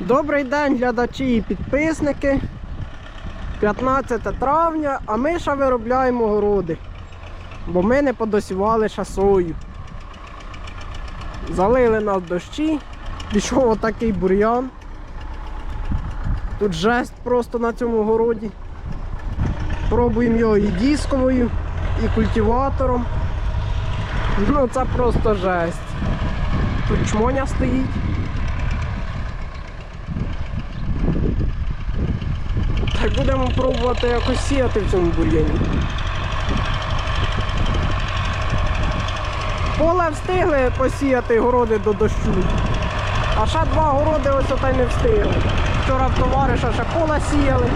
Добрий день, глядачі і підписники. 15 травня, а ми ще виробляємо городи, бо ми не подосівали шасою. Залили нас дощі, пішов отакий бур'ян. Тут жесть просто на цьому городі. Пробуємо його і дисковою, і культиватором. Ну це просто жесть. Тут чмоня стоїть. Так будемо пробувати якось сіяти в цьому бур'яні. Поле встигли посіяти городи до дощу. А ще два городи ось ота не встигли. Вчора в товариша ще поле сіяли.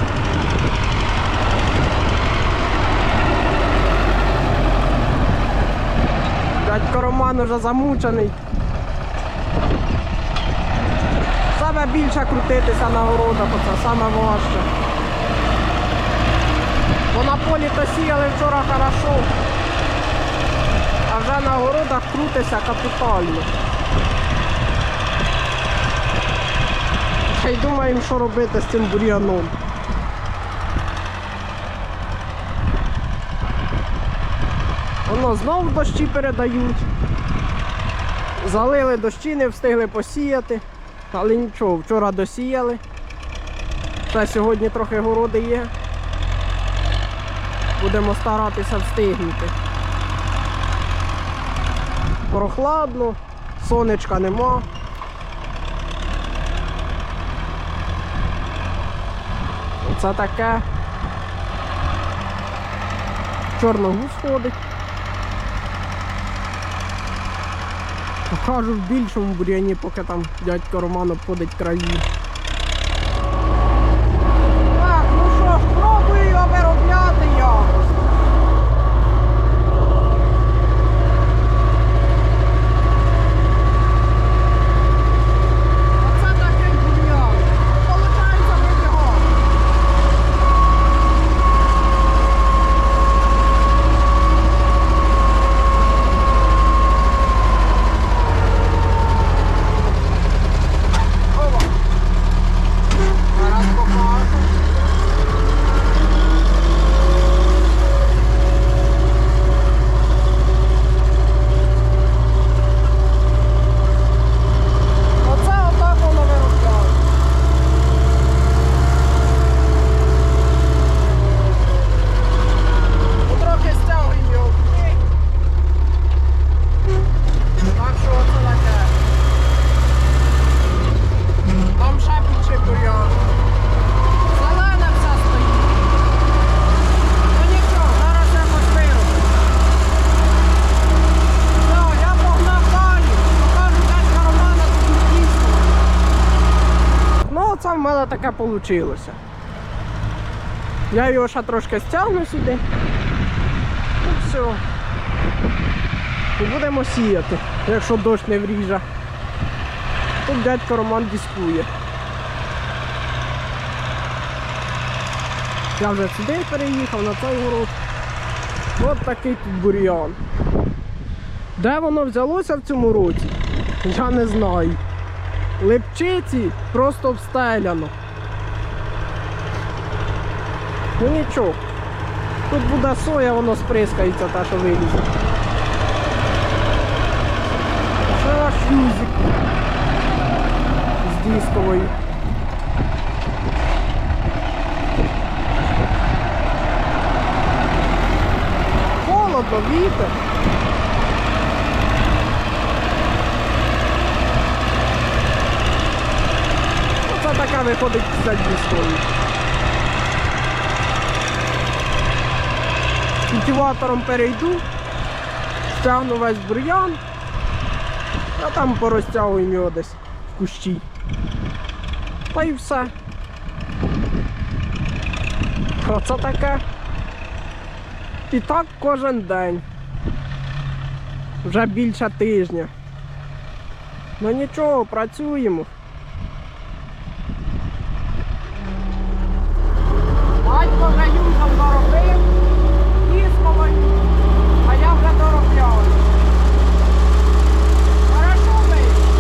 Дядько Роман уже замучений. Саме більше крутитися на городах, оце саме важче. Полі то сіяли вчора хорошо, а вже на городах крутися капітально. Ще й думаємо, що робити з цим бур'яном. Воно знов дощі передають. Залили дощі, не встигли посіяти. Але нічого, вчора досіяли. Ще сьогодні трохи городи є. Будемо старатися встигнути. Прохладно, сонечка нема. Оце таке. Чорногуз ходить. Покажу в більшому бур'яні, поки там дядько Роман обходить краї. Так, ну що ж, пробую його виробляти якось. Оце такий бур'ян. Получається вибігати. Ова. Зараз покажу. Оце отак воно виробляє. Ну, Трохи стягуємо його вниз. Так що оце таке. Там ще більше бур'ян. Зелена вся стоїть. Ну нічого, зараз якось виробимо. Все, я погнав далі. Покажу дядька Романа тут дійсно. Це в мене таке вийшло. Я його ще трошки стягну сюди. Ну все. І будемо сіяти, якщо дощ не вріже. Тут дядько Роман дискує. Я вже сюди переїхав на цей город. От такий тут бур'ян. Де воно взялося в цьому році? Я не знаю. Лепчиці просто встеляно. Ну нічого. Тут буде соя, воно сприскається та, що вилізе. Ще наш фюзик з дисковою. Холодно, вітер. Оце така виходить після дискової. Культиватором перейду, стягну весь бур'ян, а там порозтягуємо його десь в кущі. Та й все. Оце таке. І так кожен день. Вже більше тижня. Ну нічого, працюємо. Батько вже юнком доробив, дисковою, а я вже доробляю. Хорошо вийшло.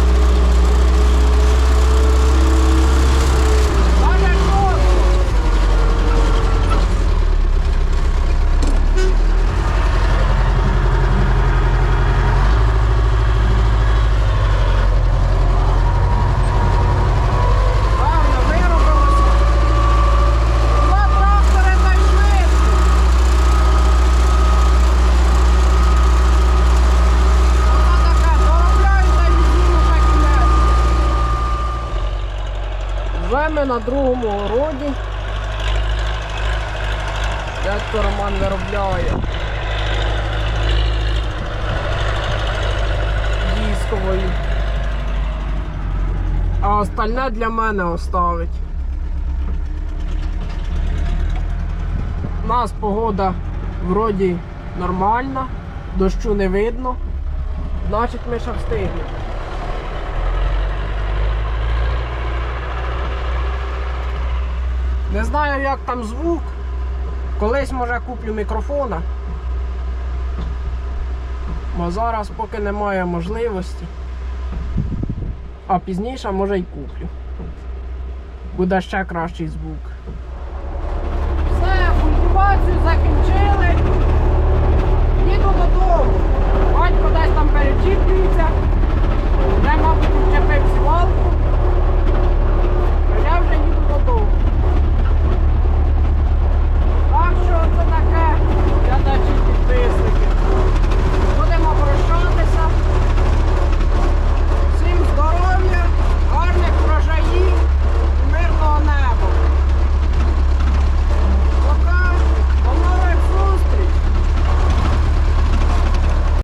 Ми на другому городі. Як то Роман виробляє. Дісковою. А остальне для мене оставить. У нас погода вроді нормальна, дощу не видно. Значить ми ще встигнемо. Не знаю, як там звук. Колись, може, куплю мікрофона. Бо зараз поки немає можливості. А пізніше може й куплю. Буде ще кращий звук. Все, культивацію закінчили. Їду додому. Батько десь там перечіплюється. Де, мабуть, вчепив сіла.